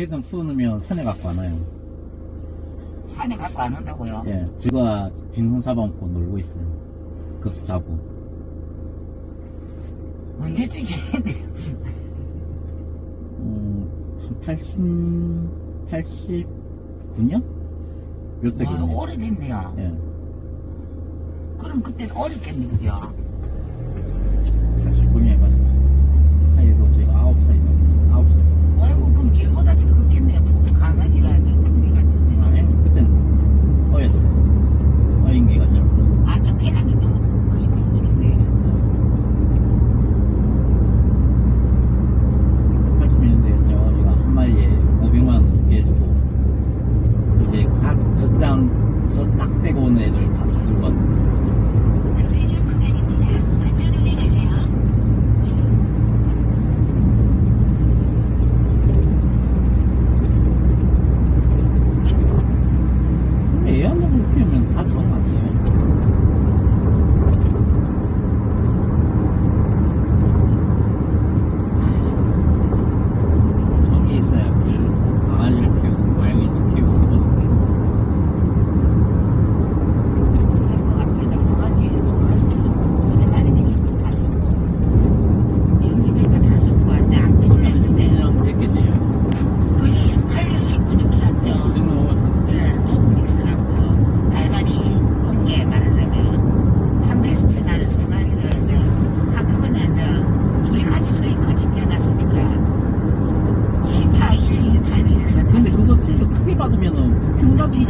개금 풀어놓으면 산에 갖고 안 와요. 산에 갖고 안 온다고요? 예, 진성 잡아먹고 놀고 있어요. 거기서 자고. 언제쯤 했는데 음, 한 80, 89년? 요때 와, 오래됐네요. 예, 그럼 그때는 어렸겠네, 그죠? 89년에 오는 애들 табличку.